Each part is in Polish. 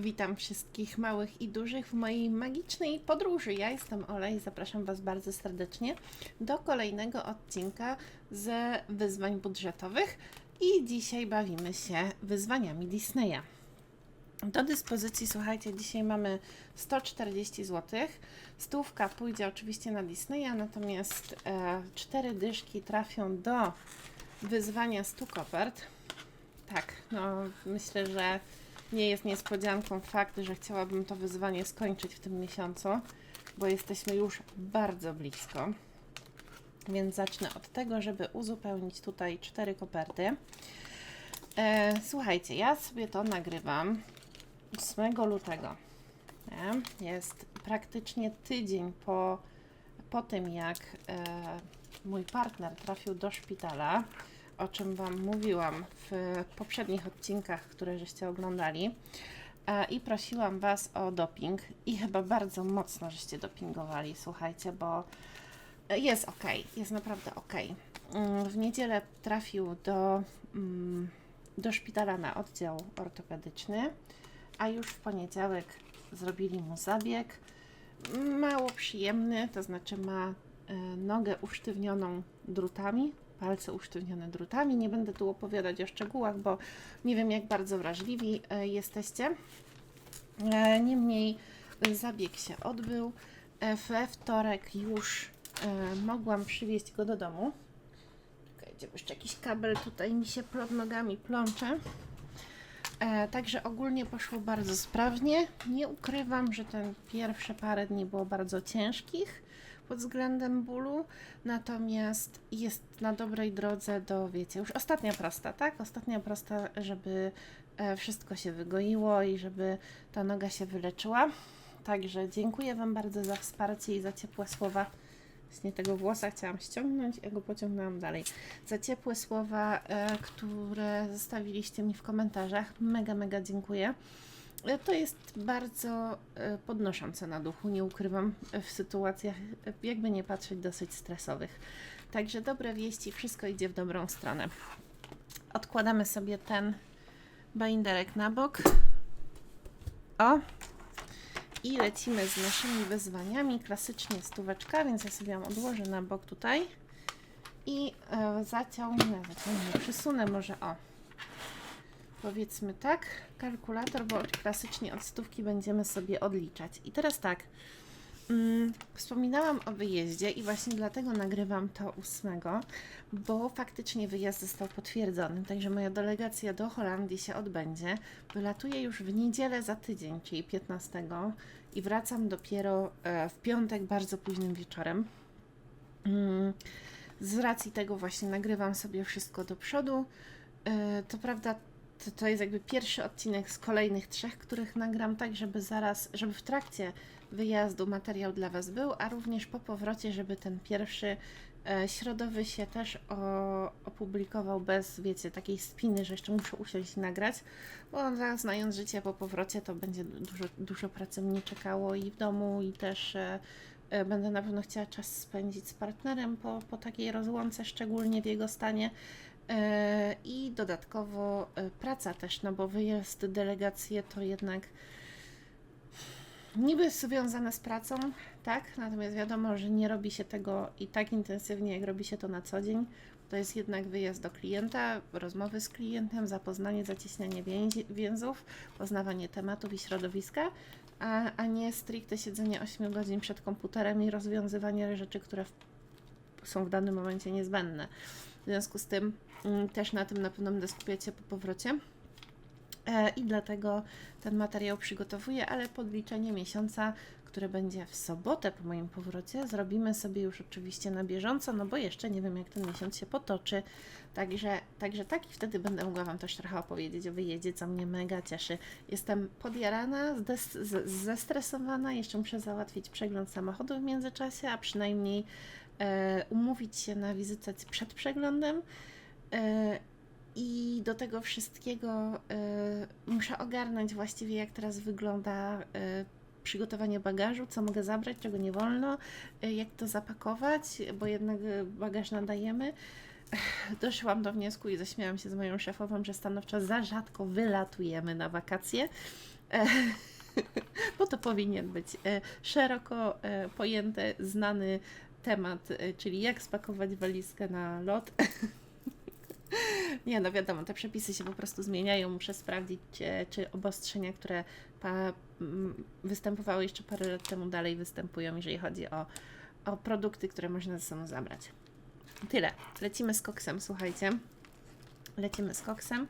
Witam wszystkich małych i dużych w mojej magicznej podróży. Ja jestem Ola i zapraszam Was bardzo serdecznie do kolejnego odcinka ze wyzwań budżetowych. I dzisiaj bawimy się wyzwaniami Disneya. Do dyspozycji, słuchajcie, dzisiaj mamy 140 zł. Stówka pójdzie oczywiście na Disneya, natomiast e, cztery dyszki trafią do wyzwania 100 kopert. Tak, no myślę, że nie jest niespodzianką fakt, że chciałabym to wyzwanie skończyć w tym miesiącu, bo jesteśmy już bardzo blisko. Więc zacznę od tego, żeby uzupełnić tutaj cztery koperty. E, słuchajcie, ja sobie to nagrywam 8 lutego. Nie? Jest praktycznie tydzień po, po tym, jak e, mój partner trafił do szpitala, o czym Wam mówiłam w poprzednich odcinkach, które żeście oglądali. E, I prosiłam Was o doping i chyba bardzo mocno żeście dopingowali, słuchajcie, bo jest ok, jest naprawdę ok. Mm, W niedzielę trafił do, mm, do szpitala na oddział ortopedyczny, a już w poniedziałek zrobili mu zabieg. Mało przyjemny, to znaczy ma e, nogę usztywnioną drutami, palce usztywnione drutami. Nie będę tu opowiadać o szczegółach, bo nie wiem, jak bardzo wrażliwi e, jesteście. E, Niemniej e, zabieg się odbył. We wtorek już mogłam przywieźć go do domu. Czekajcie, jeszcze jakiś kabel tutaj mi się pod nogami plącze. Także ogólnie poszło bardzo sprawnie. Nie ukrywam, że ten pierwsze parę dni było bardzo ciężkich pod względem bólu, natomiast jest na dobrej drodze do, wiecie, już ostatnia prosta, tak? Ostatnia prosta, żeby e, wszystko się wygoiło i żeby ta noga się wyleczyła. Także dziękuję Wam bardzo za wsparcie i za ciepłe słowa. Właśnie tego włosa chciałam ściągnąć, ja go pociągnęłam dalej. Za ciepłe słowa, e, które zostawiliście mi w komentarzach. Mega, mega dziękuję. E, To jest bardzo e, podnoszące na duchu, nie ukrywam, w sytuacjach, jakby nie patrzeć, dosyć stresowych. Także dobre wieści, wszystko idzie w dobrą stronę. Odkładamy sobie ten binderek na bok. O! I lecimy z naszymi wyzwaniami. Klasycznie stóweczka, więc ja sobie ją odłożę na bok tutaj. I e, zaciągnę, zaciągnę, przysunę może o. Powiedzmy tak, kalkulator, bo klasycznie od stówki będziemy sobie odliczać. I teraz tak, mm, wspominałam o wyjeździe i właśnie dlatego nagrywam to ósmego, bo faktycznie wyjazd został potwierdzony, także moja delegacja do Holandii się odbędzie. Wylatuję już w niedzielę za tydzień, czyli 15 i wracam dopiero e, w piątek bardzo późnym wieczorem. Mm, Z racji tego właśnie nagrywam sobie wszystko do przodu. E, To prawda, to, to jest jakby pierwszy odcinek z kolejnych trzech, których nagram, tak żeby zaraz, żeby w trakcie wyjazdu materiał dla Was był, a również po powrocie, żeby ten pierwszy e, środowy się też o, opublikował bez, wiecie, takiej spiny, że jeszcze muszę usiąść i nagrać, bo za- znając życie po powrocie, to będzie dużo, dużo pracy mnie czekało i w domu, i też e, e, będę na pewno chciała czas spędzić z partnerem po, po takiej rozłące, szczególnie w jego stanie. E, I dodatkowo e, praca też, no bo wyjazd, delegacje to jednak niby związane z pracą, tak? Natomiast wiadomo, że nie robi się tego i tak intensywnie, jak robi się to na co dzień. To jest jednak wyjazd do klienta, rozmowy z klientem, zapoznanie, zacieśnianie więzi, więzów, poznawanie tematów i środowiska, a, a nie stricte siedzenie 8 godzin przed komputerem i rozwiązywanie rzeczy, które w, są w danym momencie niezbędne. W związku z tym mm, też na tym na pewno będę skupiać się po powrocie. E, I dlatego ten materiał przygotowuję, ale podliczenie miesiąca, które będzie w sobotę po moim powrocie, zrobimy sobie już oczywiście na bieżąco, no bo jeszcze nie wiem, jak ten miesiąc się potoczy. Także, także tak i wtedy będę mogła Wam też trochę opowiedzieć o wyjeździe, co mnie mega cieszy. Jestem podjarana, zestresowana, jeszcze muszę załatwić przegląd samochodu w międzyczasie, a przynajmniej umówić się na wizytę przed przeglądem. E, I do tego wszystkiego e, muszę ogarnąć właściwie, jak teraz wygląda e, przygotowanie bagażu, co mogę zabrać, czego nie wolno, e, jak to zapakować, bo jednak e, bagaż nadajemy. Doszłam do wniosku i zaśmiałam się z moją szefową, że stanowczo za rzadko wylatujemy na wakacje. E, bo to powinien być e, szeroko e, pojęty, znany temat, e, czyli jak spakować walizkę na lot. Nie, no wiadomo, te przepisy się po prostu zmieniają. Muszę sprawdzić, e, czy obostrzenia, które pa, m, występowały jeszcze parę lat temu, dalej występują, jeżeli chodzi o, o produkty, które można ze sobą zabrać. Tyle. Lecimy z koksem, słuchajcie. Lecimy z koksem.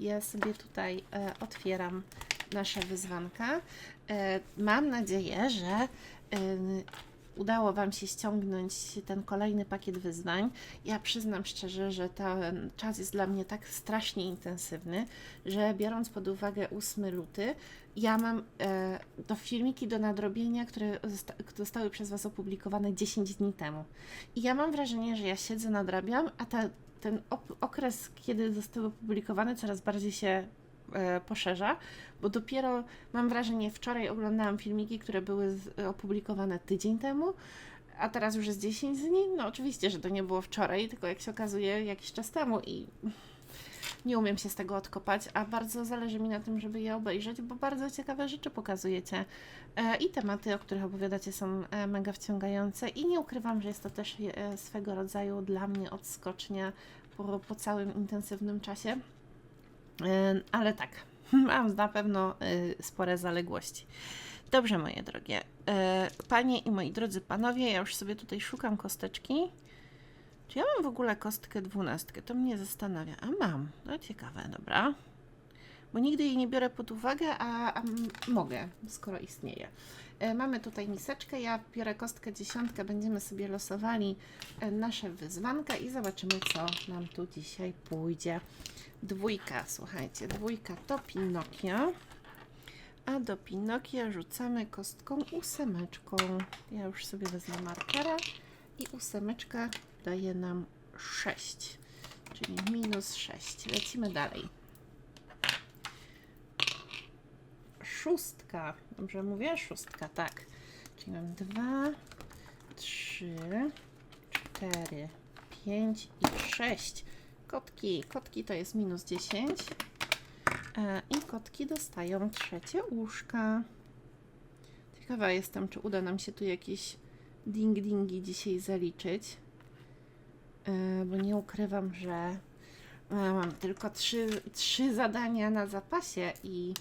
Ja sobie tutaj e, otwieram nasze wyzwanka. E, mam nadzieję, że udało Wam się ściągnąć ten kolejny pakiet wyzwań. Ja przyznam szczerze, że ten czas jest dla mnie tak strasznie intensywny, że biorąc pod uwagę 8 luty, ja mam e, filmiki do nadrobienia, które zosta- zostały przez Was opublikowane 10 dni temu. I ja mam wrażenie, że ja siedzę, nadrabiam, a ta, ten okres, kiedy zostały opublikowane, coraz bardziej się poszerza, bo dopiero mam wrażenie, wczoraj oglądałam filmiki, które były opublikowane tydzień temu, a teraz już jest 10 dni. No oczywiście, że to nie było wczoraj, tylko jak się okazuje jakiś czas temu i nie umiem się z tego odkopać, a bardzo zależy mi na tym, żeby je obejrzeć, bo bardzo ciekawe rzeczy pokazujecie e, i tematy, o których opowiadacie są e, mega wciągające i nie ukrywam, że jest to też e, swego rodzaju dla mnie odskocznia po, po całym intensywnym czasie. Ale tak, mam na pewno e, spore zaległości. Dobrze, moje drogie. E, Panie i moi drodzy panowie, ja już sobie tutaj szukam kosteczki. Czy ja mam w ogóle kostkę dwunastkę? To mnie zastanawia. A mam. No ciekawe, dobra. Bo nigdy jej nie biorę pod uwagę, a, a mogę, skoro istnieje. E, mamy tutaj miseczkę, ja biorę kostkę dziesiątkę, będziemy sobie losowali nasze wyzwanka i zobaczymy, co nam tu dzisiaj pójdzie. Dwójka, słuchajcie, dwójka to Pinokio, a do Pinokia rzucamy kostką ósemeczką. Ja już sobie wezmę markera i ósemeczka daje nam 6, czyli minus 6. Lecimy dalej. Szóstka, dobrze mówię? Szóstka, tak. Czyli mam 2, 3, 4, 5 i 6. Kotki, kotki to jest minus 10. E, I kotki dostają trzecie łóżka. Ciekawa jestem, czy uda nam się tu jakieś ding-dingi dzisiaj zaliczyć. E, bo nie ukrywam, że e, mam tylko trzy, trzy zadania na zapasie i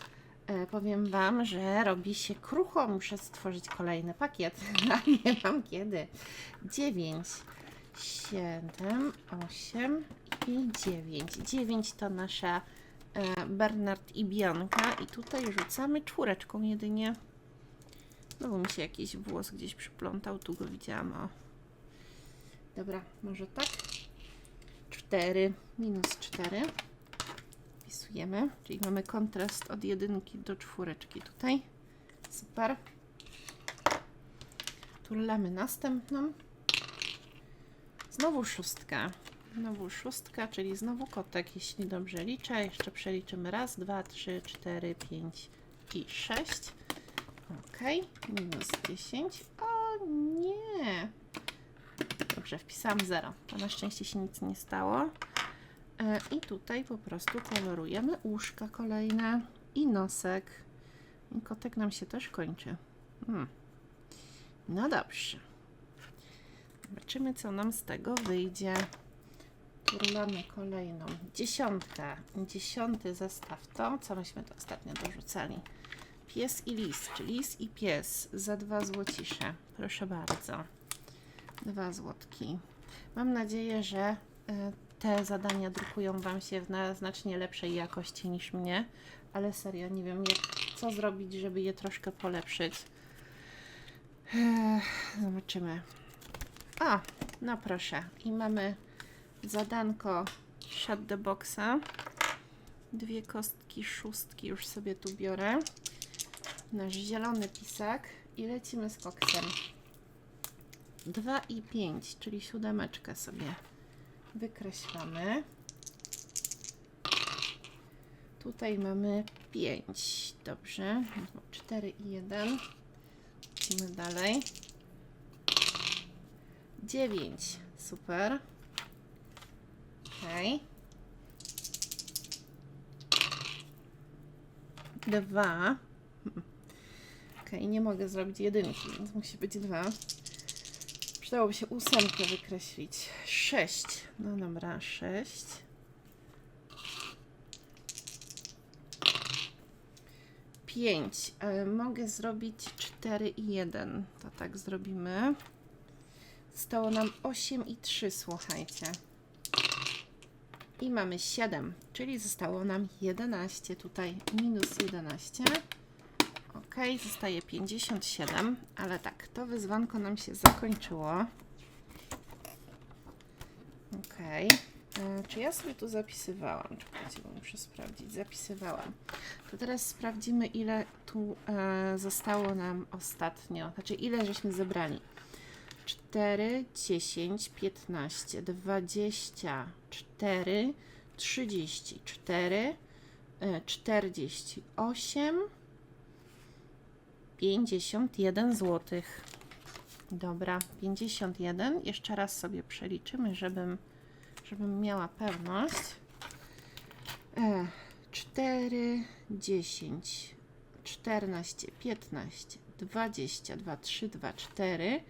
powiem Wam, że robi się krucho. Muszę stworzyć kolejny pakiet, a nie mam kiedy. 9, 7, 8 i 9. 9 to nasza e, Bernard i Bianka i tutaj rzucamy czwóreczką jedynie. No bo mi się jakiś włos gdzieś przyplątał, tu go widziałam, o. Dobra, może tak. 4 minus 4. Wpisujemy, czyli mamy kontrast od jedynki do czwóreczki tutaj. Super. Turlamy następną. Znowu szóstka. Znowu szóstka, czyli znowu kotek, jeśli dobrze liczę. Jeszcze przeliczymy raz, dwa, trzy, cztery, pięć i sześć. Ok, minus 10. O nie! Dobrze, wpisałam 0. To na szczęście się nic nie stało. E, I tutaj po prostu kolorujemy uszka kolejne i nosek. I kotek nam się też kończy. Hmm. No dobrze. Zobaczymy, co nam z tego wyjdzie. Turlamy kolejną. Dziesiątka. Dziesiąty zestaw to, co myśmy to ostatnio dorzucali. Pies i lis, czy lis i pies za dwa złocisze. Proszę bardzo. Dwa złotki. Mam nadzieję, że e, te zadania drukują Wam się w na znacznie lepszej jakości niż mnie, ale serio nie wiem, jak, co zrobić, żeby je troszkę polepszyć. Zobaczymy. A, no proszę. I mamy zadanko Shut the Boxa. Dwie kostki szóstki już sobie tu biorę. Nasz zielony pisak i lecimy z koksem. 2 i 5, czyli siódemeczkę sobie wykreślamy. Tutaj mamy 5. Dobrze. 4 i 1. Lecimy dalej. 9. Super. Ok. 2. Okej, nie mogę zrobić jedynki, więc musi być dwa. Przydałoby się ósemkę wykreślić. Sześć. No dobra, sześć. Pięć. E, mogę zrobić cztery i jeden. To tak zrobimy. Zostało nam 8 i 3, słuchajcie. I mamy 7, czyli zostało nam 11. Tutaj minus 11. Ok, zostaje 57, ale tak, to wyzwanko nam się zakończyło. Ok, e, czy ja sobie tu zapisywałam? Czekajcie, bo muszę sprawdzić. Zapisywałam. To teraz sprawdzimy, ile tu e, zostało nam ostatnio. Znaczy, ile żeśmy zebrali. 4, 10, 15, 24, 34, e, 48, 51 zł. Dobra, 51. Jeszcze raz sobie przeliczymy, żebym, żebym miała pewność. E, 4, 10, 14, 15, 22, 3, 2, 4,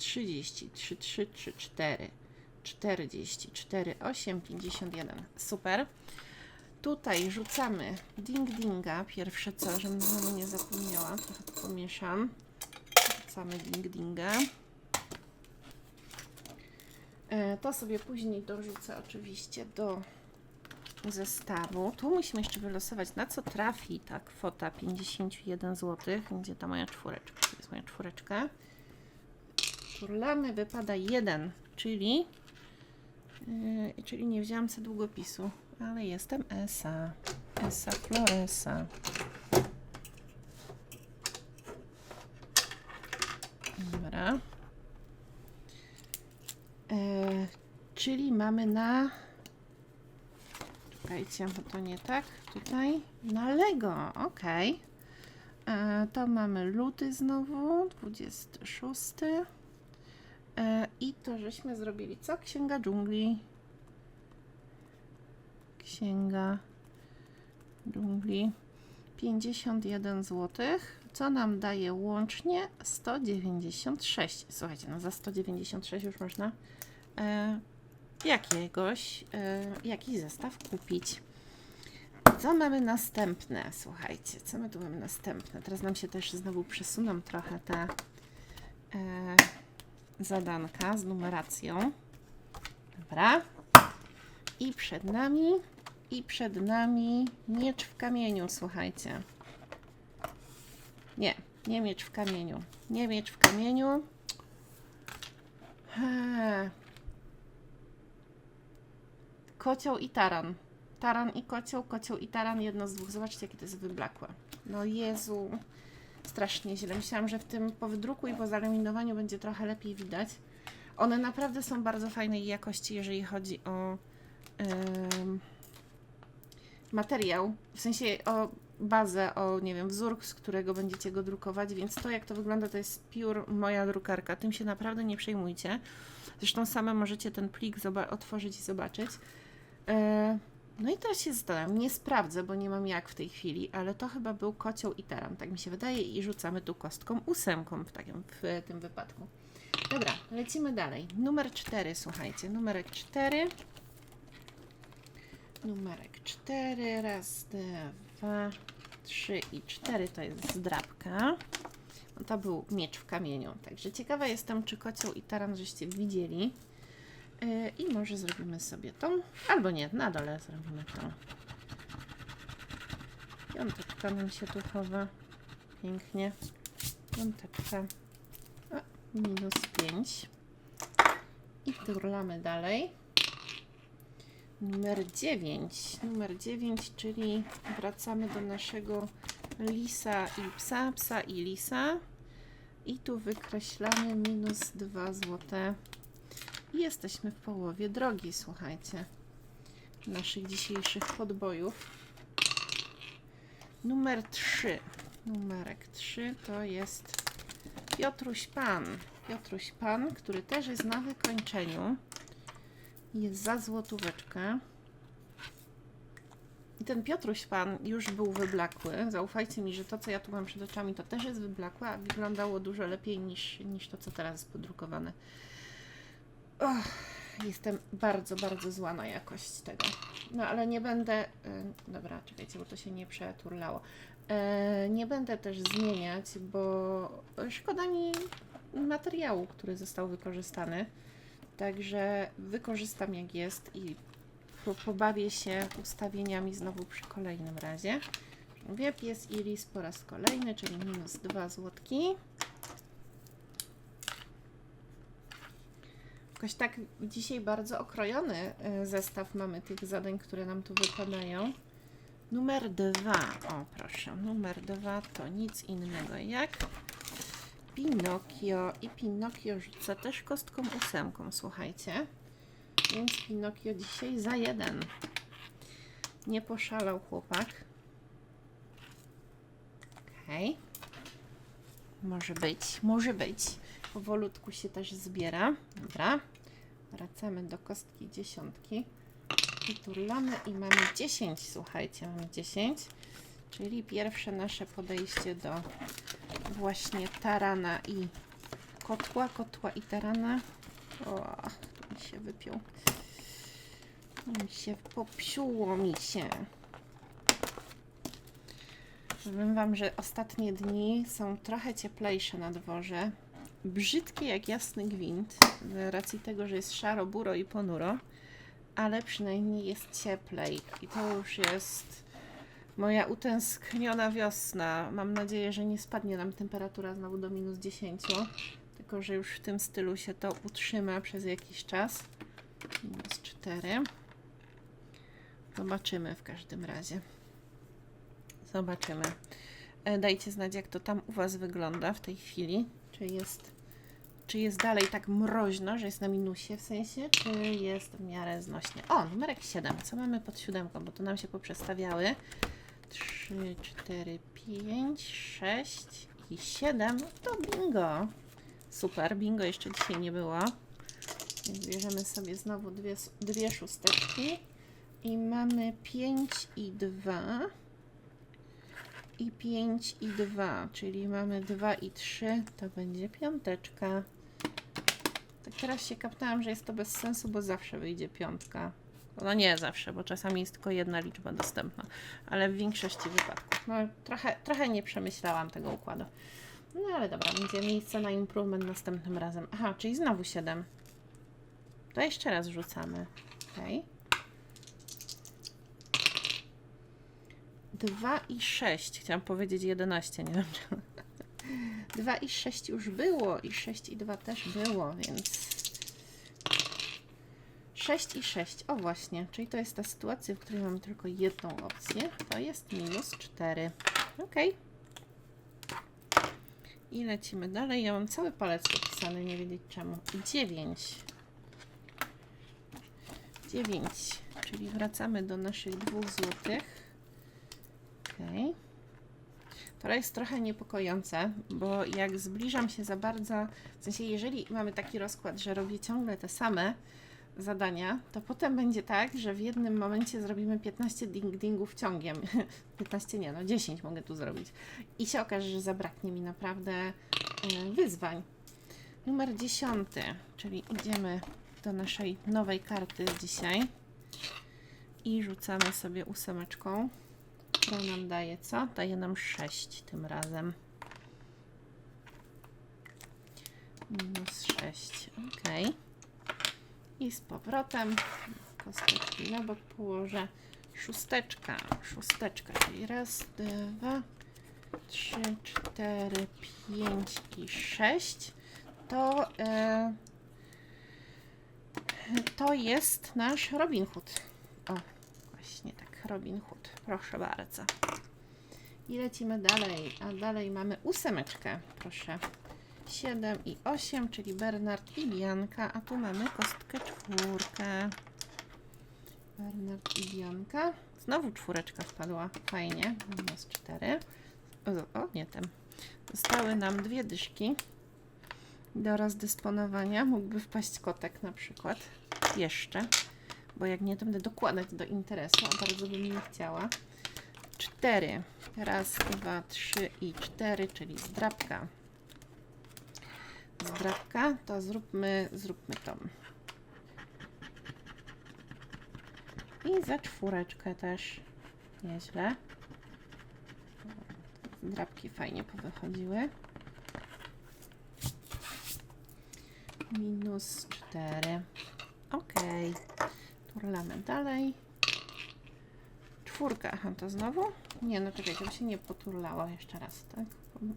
30, 3, 3, 3, 4, 44, 8, 51. Super. Tutaj rzucamy ding dinga. Pierwsze co, żebym znowu nie zapomniała. Trochę to pomieszam. Rzucamy ding dinga. E, To sobie później dorzucę oczywiście do zestawu. Tu musimy jeszcze wylosować, na co trafi ta kwota 51 zł. Gdzie ta moja czwóreczka? To jest moja czwóreczka. Turlany wypada 1, czyli, yy, czyli nie wzięłam sobie długopisu, ale jestem ESA. ESA Floresa. Dobra. E, czyli mamy na. Czekajcie, bo to nie tak. Tutaj na Lego. Ok. E, to mamy luty znowu, 26. E, I to żeśmy zrobili co? Księga dżungli. Księga dżungli. 51 zł, co nam daje łącznie 196. Słuchajcie, no za 196 już można e, jakiegoś, e, jakiś zestaw kupić. Co mamy następne? Słuchajcie, co my tu mamy następne? Teraz nam się też znowu przesuną trochę te e, zadanka z numeracją. Dobra. I przed nami, i przed nami miecz w kamieniu, słuchajcie. Nie, nie miecz w kamieniu. Nie miecz w kamieniu. Eee. Kocioł i taran. Taran i kocioł, kocioł i taran, jedno z dwóch. Zobaczcie, jakie to jest wyblakłe. No Jezu, strasznie źle. Myślałam, że w tym po wydruku i po zalaminowaniu będzie trochę lepiej widać. One naprawdę są bardzo fajnej jakości, jeżeli chodzi o em, materiał, w sensie o bazę, o nie wiem, wzór, z którego będziecie go drukować, więc to jak to wygląda to jest piór moja drukarka, tym się naprawdę nie przejmujcie. Zresztą same możecie ten plik otworzyć i zobaczyć. E, no i teraz się zastanawiam, nie sprawdzę, bo nie mam jak w tej chwili, ale to chyba był kocioł i taran, tak mi się wydaje i rzucamy tu kostką ósemką w, takim, w tym wypadku. Dobra, lecimy dalej. Numer 4, słuchajcie, numerek 4. Numerek 4, raz, dwa, trzy i cztery to jest zdrabka. No to był miecz w kamieniu. Także ciekawa jestem, czy kocioł i taran żeście widzieli. Yy, I może zrobimy sobie tą, albo nie, na dole zrobimy tą. Piąteczka nam się tu chowa. Pięknie. Piąteczka. A, minus 5. I turlamy dalej. Numer 9. Numer 9, czyli wracamy do naszego lisa i psa, psa i lisa. I tu wykreślamy minus 2 złote. I jesteśmy w połowie drogi, słuchajcie, naszych dzisiejszych podbojów. Numer 3. Numerek 3 to jest Piotruś Pan. Piotruś Pan, który też jest na wykończeniu. Jest za złotóweczkę. I ten Piotruś Pan już był wyblakły. Zaufajcie mi, że to, co ja tu mam przed oczami, to też jest wyblakłe, a wyglądało dużo lepiej niż, niż to, co teraz jest podrukowane. Och, jestem bardzo, bardzo zła na jakość tego. No ale nie będę. y, Dobra, czekajcie, bo to się nie przeturlało. E, Nie będę też zmieniać, bo szkoda mi materiału, który został wykorzystany. Także wykorzystam jak jest i po, pobawię się ustawieniami znowu przy kolejnym razie. Mówię, pies Iris po raz kolejny, czyli minus 2 złotki. Jakoś tak dzisiaj bardzo okrojony e, zestaw mamy tych zadań, które nam tu wypadają. Numer dwa, o proszę, numer dwa to nic innego jak Pinokio i Pinokio rzuca też kostką ósemką, słuchajcie. Więc Pinokio dzisiaj za jeden. Nie poszalał chłopak. Okej. Może być, może być. Powolutku się też zbiera. Dobra. Wracamy do kostki dziesiątki. I turlamy i mamy 10, słuchajcie, mamy 10. Czyli pierwsze nasze podejście do właśnie tarana i kotła, kotła i tarana. O, mi się wypiął. Mi się popsiuło mi się. Powiem Wam, że ostatnie dni są trochę cieplejsze na dworze. Brzydkie jak jasny gwint, z racji tego, że jest szaro, buro i ponuro, ale przynajmniej jest cieplej. I to już jest moja utęskniona wiosna. Mam nadzieję, że nie spadnie nam temperatura znowu do minus 10, tylko że już w tym stylu się to utrzyma przez jakiś czas. Minus 4. Zobaczymy w każdym razie. Zobaczymy. E, Dajcie znać, jak to tam u Was wygląda w tej chwili. Czy jest, czy jest dalej tak mroźno, że jest na minusie w sensie, czy jest w miarę znośnie. O, numerek 7. Co mamy pod siódemką? Bo to nam się poprzestawiały. 3, 4, 5, 6 i 7. To bingo. Super, bingo jeszcze dzisiaj nie było. Więc bierzemy sobie znowu dwie, dwie szósteczki. I mamy 5 i 2 i 5 i 2, czyli mamy 2 i 3, to będzie piąteczka. Tak teraz się kapnęłam, że jest to bez sensu, bo zawsze wyjdzie piątka. No nie zawsze, bo czasami jest tylko jedna liczba dostępna, ale w większości wypadków. No trochę, trochę nie przemyślałam tego układu. No ale dobra, będzie miejsce na improvement następnym razem. Aha, czyli znowu 7. To jeszcze raz rzucamy. Okej. 2 i 6. Chciałam powiedzieć 11, nie wiem czy. 2 i 6 już było i 6 i 2 też było, więc 6 i 6. O właśnie, czyli to jest ta sytuacja, w której mamy tylko jedną opcję. To jest minus 4. Ok. I lecimy dalej. Ja mam cały palec dopisany, nie wiedzieć czemu. 9. 9. Czyli wracamy do naszych dwóch złotych. Okej. To jest trochę niepokojące, bo jak zbliżam się za bardzo, w sensie jeżeli mamy taki rozkład, że robię ciągle te same zadania, to potem będzie tak, że w jednym momencie zrobimy 15 ding-dingów ciągiem. 15 nie, no 10 mogę tu zrobić. I się okaże, że zabraknie mi naprawdę e, wyzwań. Numer 10, czyli idziemy do naszej nowej karty dzisiaj i rzucamy sobie ósemeczką. To nam daje co? Daje nam 6 tym razem. Minus 6. Ok. I z powrotem kosteczki na bok położę. Szósteczka. Szósteczka, czyli raz, dwa, trzy, cztery, pięć i sześć. To, e, to jest nasz Robin Hood. O, właśnie tak, Robin Hood. Proszę bardzo. I lecimy dalej. A dalej mamy ósemeczkę, proszę. 7 i 8, czyli Bernard i Bianka, a tu mamy kostkę czwórkę. Bernard i Bianka. Znowu czwóreczka wpadła, fajnie, minus 4. O, o, nie ten. Zostały nam dwie dyszki do rozdysponowania. Mógłby wpaść kotek na przykład. Jeszcze. Bo jak nie, to będę dokładać do interesu, a bardzo bym nie chciała. Cztery. Raz, dwa, trzy i cztery, czyli zdrabka. Zdrabka, to zróbmy, zróbmy tą. I za czwóreczkę też. Nieźle. Drapki fajnie powychodziły. Minus 4. Ok. Turlamy dalej. Czwórka. Aha, to znowu? Nie, no czekaj, to się nie poturlało jeszcze raz, tak?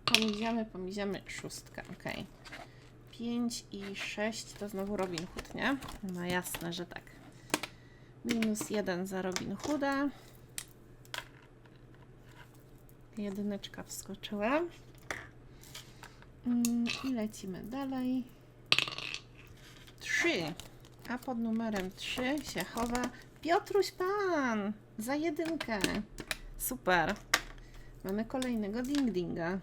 Pomiziamy, pomiziamy. Szóstka, ok. 5 i 6 to znowu Robin Hood, nie? No jasne, że tak. Minus 1 za Robin Hooda. Jedyneczka wskoczyła. Mm, I lecimy dalej. 3. A pod numerem 3 się chowa Piotruś Pan za jedynkę. Super. Mamy kolejnego ding-dinga.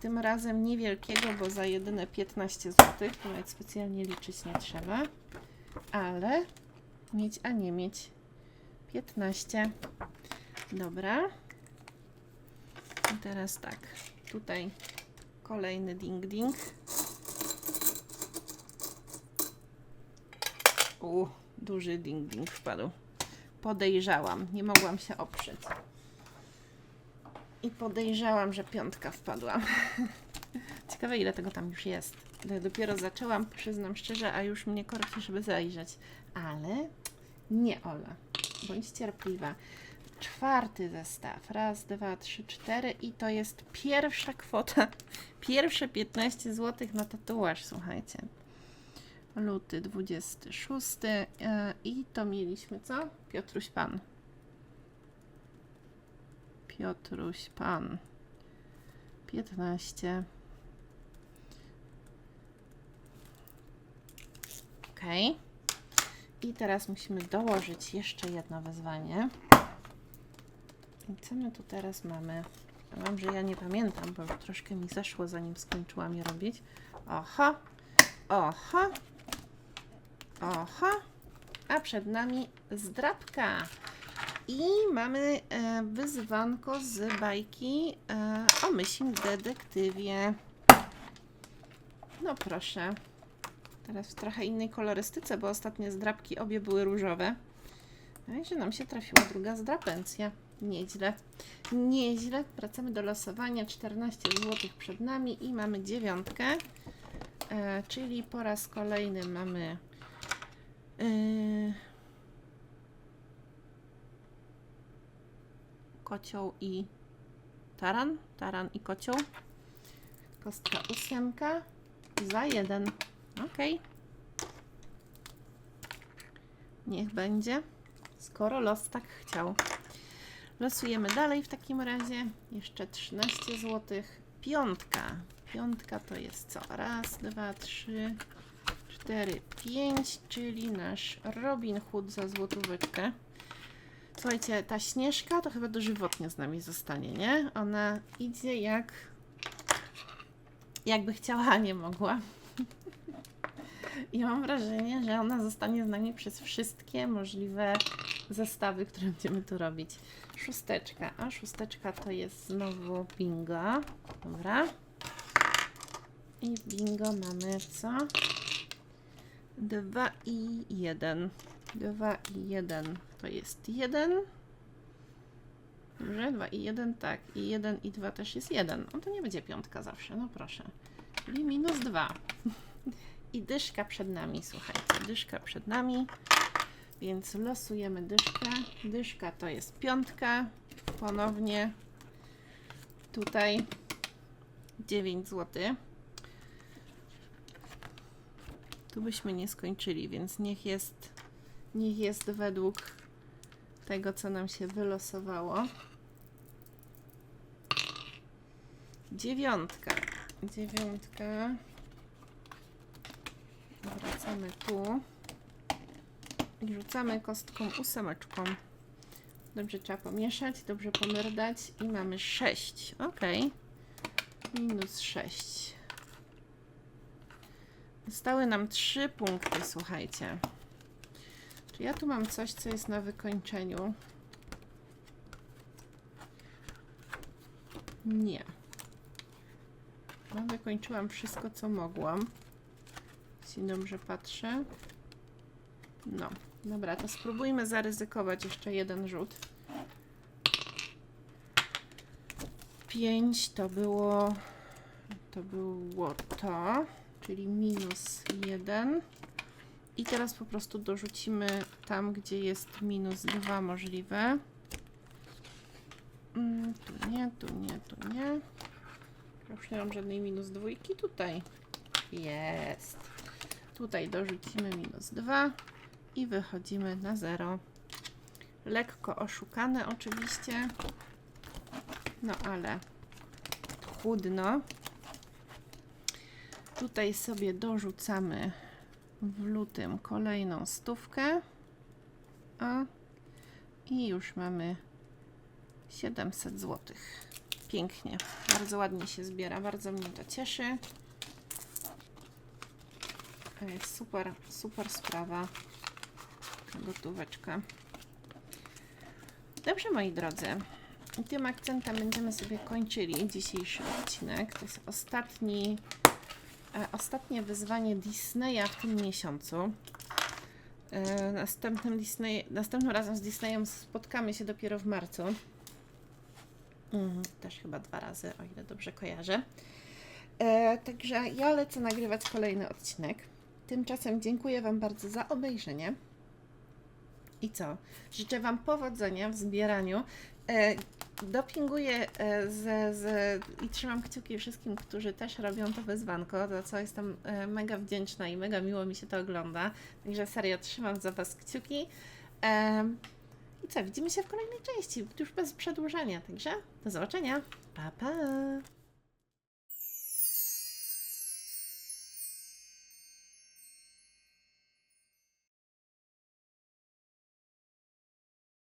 Tym razem niewielkiego, bo za jedyne 15 zł. Nawet specjalnie liczyć nie trzeba. Ale mieć, a nie mieć. 15. Dobra. I teraz tak. Tutaj kolejny ding-ding. U, duży ding-ding wpadł. Podejrzałam, nie mogłam się oprzeć. I podejrzałam, że piątka wpadła. Ciekawe, ile tego tam już jest. Dopiero zaczęłam, przyznam szczerze, a już mnie korci, żeby zajrzeć. Ale nie, Ola. Bądź cierpliwa. Czwarty zestaw. Raz, dwa, trzy, cztery. I to jest pierwsza kwota. Pierwsze 15 zł na tatuaż, słuchajcie. Luty 26. e, I to mieliśmy co? Piotruś Pan. Piotruś Pan. 15. Ok. I teraz musimy dołożyć jeszcze jedno wyzwanie. I co my tu teraz mamy? Mam, że ja nie pamiętam, bo troszkę mi zeszło, zanim skończyłam je robić. Oho, oho, oho. A przed nami zdrabka. I mamy e, wyzwanko z bajki e, o myślim detektywie. No proszę. Teraz w trochę innej kolorystyce, bo ostatnie zdrabki obie były różowe. No i że nam się trafiła druga zdrapencja. Nieźle. Nieźle. Wracamy do losowania. 14 zł przed nami i mamy dziewiątkę. E, czyli po raz kolejny mamy e, kocioł i taran. Taran i kocioł. Kostka ósemka za jeden. Ok. Niech będzie. Skoro los tak chciał. Losujemy dalej w takim razie. Jeszcze 13 zł. Piątka. Piątka to jest co? Raz, dwa, trzy, cztery, pięć, czyli nasz Robin Hood za złotóweczkę. Słuchajcie, ta Śnieżka to chyba dożywotnie z nami zostanie, nie? Ona idzie jak... Jakby chciała, a nie mogła. I mam wrażenie, że ona zostanie z nami przez wszystkie możliwe zestawy, które będziemy tu robić. Szósteczka, a szósteczka to jest znowu bingo. Dobra. I bingo mamy co? 2 i 1. 2 i 1 to jest 1. Dobrze, 2 i 1, tak. I 1 i 2 też jest 1. No to nie będzie piątka zawsze, no proszę. Czyli minus 2. I dyszka przed nami, słuchajcie, dyszka przed nami. Więc losujemy dyszkę. Dyszka to jest piątka. Ponownie tutaj 9 zł. Tu byśmy nie skończyli, więc niech jest, niech jest według tego, co nam się wylosowało. Dziewiątka. Dziewiątka. Wracamy tu. I rzucamy kostką ósemeczką. Dobrze trzeba pomieszać, dobrze pomerdać i mamy 6. Ok. Minus 6. Zostały nam 3 punkty, słuchajcie. Czy ja tu mam coś, co jest na wykończeniu? Nie. No, wykończyłam wszystko, co mogłam. Jeśli dobrze patrzę. No, dobra, to spróbujmy zaryzykować jeszcze jeden rzut. 5 to było to było to, czyli minus 1. I teraz po prostu dorzucimy tam, gdzie jest minus 2 możliwe. Mm, tu nie, tu nie, tu nie. Już nie mam żadnej minus dwójki. Tutaj jest. Tutaj dorzucimy minus 2 i wychodzimy na 0. Lekko oszukane oczywiście. No ale chudno. Tutaj sobie dorzucamy w lutym kolejną stówkę. A i już mamy 700 zł. Pięknie, bardzo ładnie się zbiera, bardzo mnie to cieszy. Super, super sprawa. Gotóweczka. Dobrze, moi drodzy. Tym akcentem będziemy sobie kończyli dzisiejszy odcinek. To jest ostatni, ostatnie wyzwanie Disneya w tym miesiącu. E, następnym, Disney, następnym razem z Disneyem spotkamy się dopiero w marcu. Mm, też chyba dwa razy, o ile dobrze kojarzę. E, także ja lecę nagrywać kolejny odcinek. Tymczasem dziękuję Wam bardzo za obejrzenie. I co? Życzę Wam powodzenia w zbieraniu. Dopinguję e, z, z, i trzymam kciuki wszystkim, którzy też robią to wyzwanko, za co jestem e, mega wdzięczna i mega miło mi się to ogląda. Także serio, trzymam za Was kciuki. E, I co? Widzimy się w kolejnej części, już bez przedłużenia. Także do zobaczenia. Pa, pa!